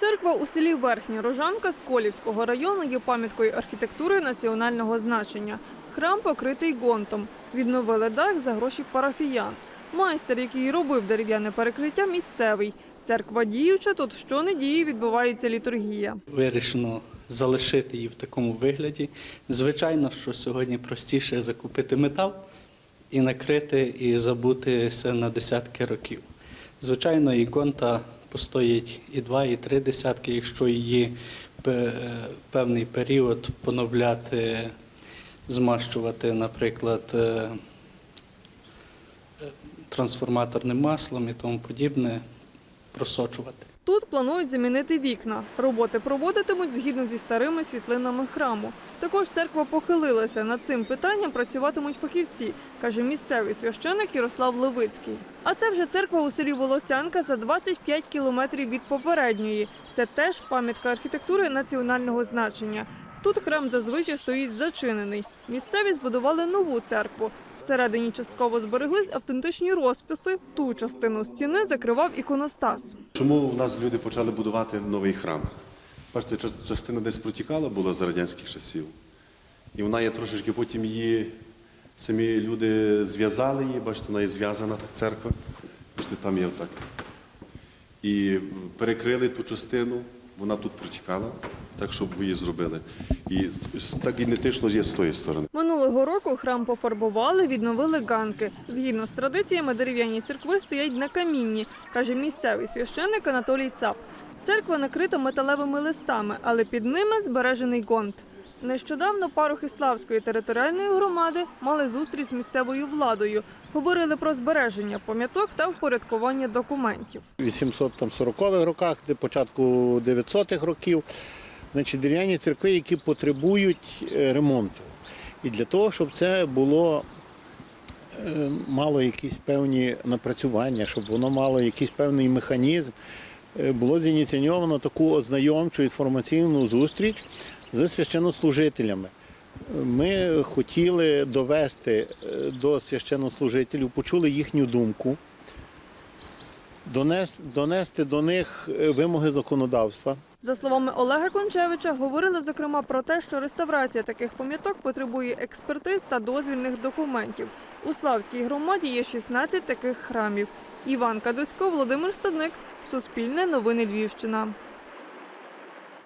Церква у селі Верхня Рожанка Сколівського району є пам'яткою архітектури національного значення. Храм покритий гонтом. Відновили дах за гроші парафіян. Майстер, який робив дерев'яне перекриття, місцевий. Церква діюча, тут щонедії відбувається літургія. Вирішено залишити її в такому вигляді. Звичайно, що сьогодні простіше закупити метал і накрити, і забутися на десятки років. Звичайно, і гонта постоїть і два, і три десятки, якщо її певний період поновляти, змащувати, наприклад, е, е, трансформаторним маслом і тому подібне, просочувати. Тут планують замінити вікна. Роботи проводитимуть згідно зі старими світлинами храму. Також церква похилилася. Над цим питанням працюватимуть фахівці, каже місцевий священик Ярослав Левицький. А це вже церква у селі Волосянка за 25 кілометрів від попередньої. Це теж пам'ятка архітектури національного значення. Тут храм зазвичай стоїть зачинений. Місцеві збудували нову церкву. Всередині частково збереглись автентичні розписи. Ту частину стіни закривав іконостас. Чому в нас люди почали будувати новий храм? Бачите, частина десь протікала була за радянських часів. І вона є трошечки, потім її самі люди зв'язали її, бачите, вона є зв'язана так церква. Бачите, там є отак. І перекрили ту частину, вона тут протікала, так, щоб її зробили. І так ідентично є з тої сторони. Минулого року храм пофарбували, відновили ганки. Згідно з традиціями, дерев'яні церкви стоять на камінні, каже місцевий священник Анатолій Цап. Церква накрита металевими листами, але під ними збережений гонт. Нещодавно парохи Славської територіальної громади мали зустріч з місцевою владою. Говорили про збереження пам'яток та впорядкування документів. 840-х роках, де початку 900-х років, значить, дерев'яні церкви, які потребують е, ремонту. І для того, щоб це було е, мало якісь певні напрацювання, щоб воно мало якийсь певний механізм, е, було зініційовано таку ознайомчу інформаційну зустріч з священнослужителями. Ми хотіли довести до священнослужителів, почули їхню думку, донести до них вимоги законодавства. За словами Олега Кончевича, говорили зокрема про те, що реставрація таких пам'яток потребує експертиз та дозвільних документів. У Славській громаді є 16 таких храмів. Іван Кадусько, Володимир Стадник, Суспільне новини Львівщина.